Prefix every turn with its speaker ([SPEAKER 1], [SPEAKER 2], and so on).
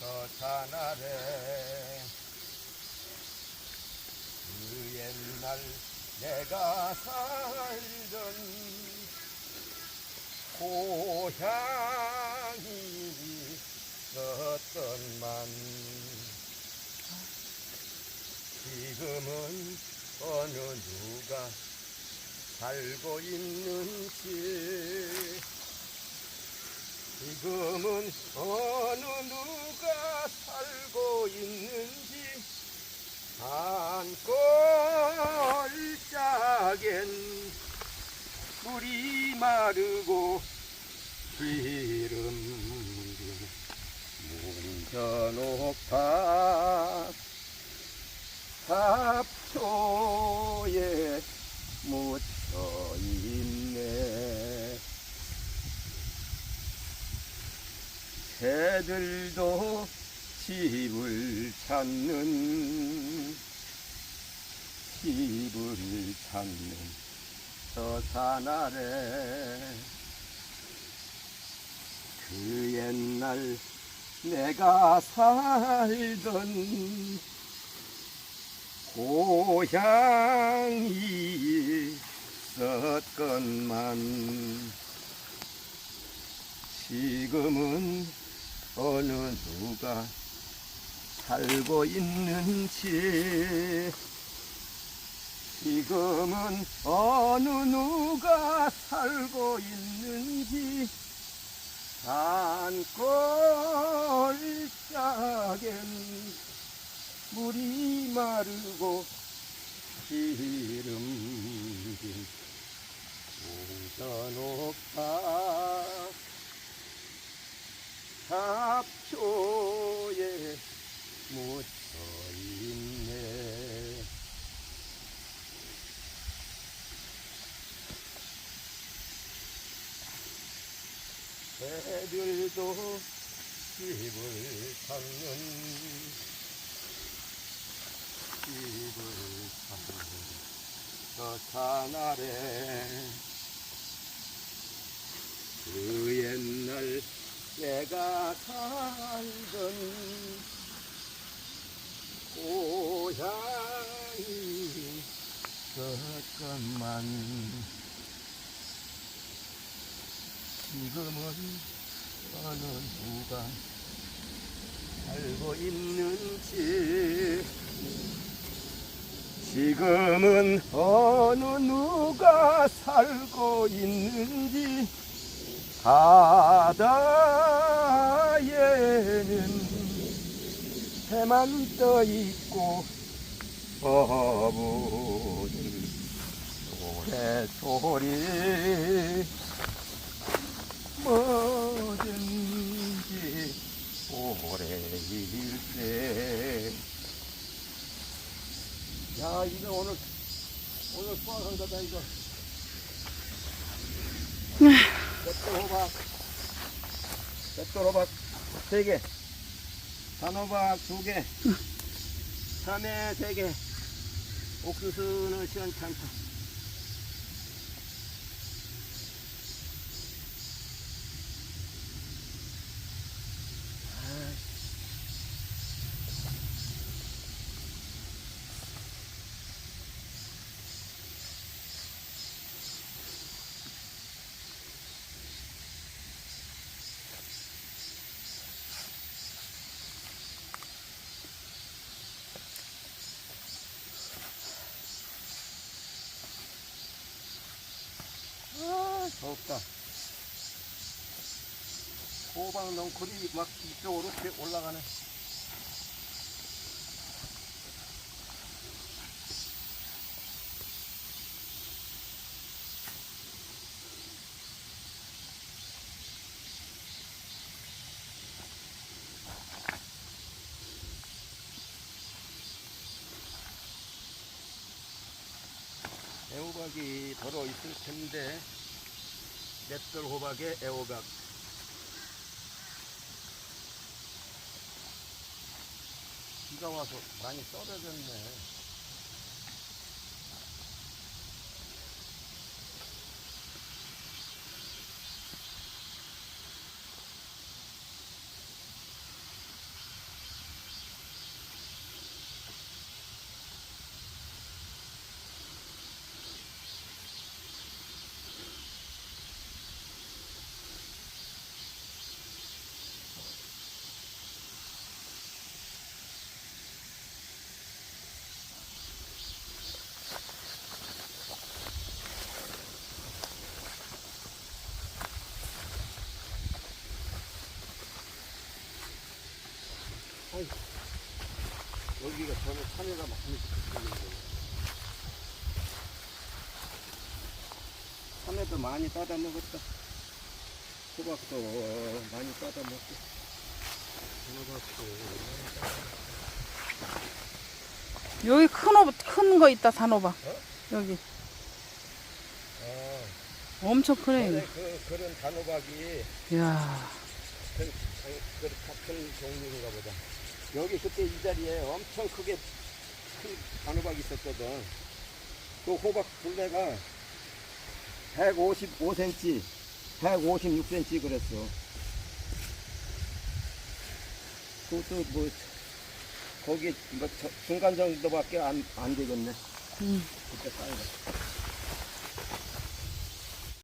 [SPEAKER 1] 서산 아래. 그 옛날 내가 살던 고향이 있었던만. 지금은 어느 누가 살고 있는지 지금은 어느 누가 살고 있는지 산골짜겐 물이 마르고 기름진 문전옥탑 잡초에 묻혀 있네 새들도 집을 찾는 집을 찾는 저 산 아래 그 옛날 내가 살던 고향이 있었건만 지금은 어느 누가 살고 있는지. 지금은 어느 누가 살고 있는지. 산골짜겐 물이 마르고 기름진 우전옥탑 잡초에 묻혀 있네 새들도 집을 찾는 집을 찾는 저산 아래 그 옛날 내가 살던 고향이 있었건만 지금은 어느 누가 살고 있는지. 지금은 어느 누가 살고 있는지 바다에는 해만 떠 있고 어부들 노래 소리 뭐든지 오래일 때. 야, 이거 오늘, 오늘 수확한 거다, 이거. 뱃돌 호박. 뱃돌 호박 세 개. 단호박 두 개. 참외 세 개. 옥수수는 시원찮다. 아, 덥다. 호박 넝쿨이 막 이쪽으로 이렇게 올라가네. 애호박이 들어 있을 텐데 맷돌 호박에 애호박. 비가 와서 많이 썰어졌네 여기가 전에 산에가 많이 있는 거예요. 산에도 많이 따다 먹었다. 호박도 많이 따다 먹고. 호박도
[SPEAKER 2] 여기 큰 호박, 큰거 있다, 산호박. 여기.
[SPEAKER 1] 아,
[SPEAKER 2] 엄청 크네, 이거.
[SPEAKER 1] 그, 그런 단호박이
[SPEAKER 2] 이야.
[SPEAKER 1] 같은, 그, 같은 종류인가 보다. 여기 그때 이 자리에 엄청 크게 큰 단호박이 있었거든. 그 호박 둘레가 155cm, 156cm 그랬어. 그것도 뭐, 거기 뭐 저- 중간 정도밖에 안, 안 되겠네.
[SPEAKER 2] 음.
[SPEAKER 1] 그때 딴 거.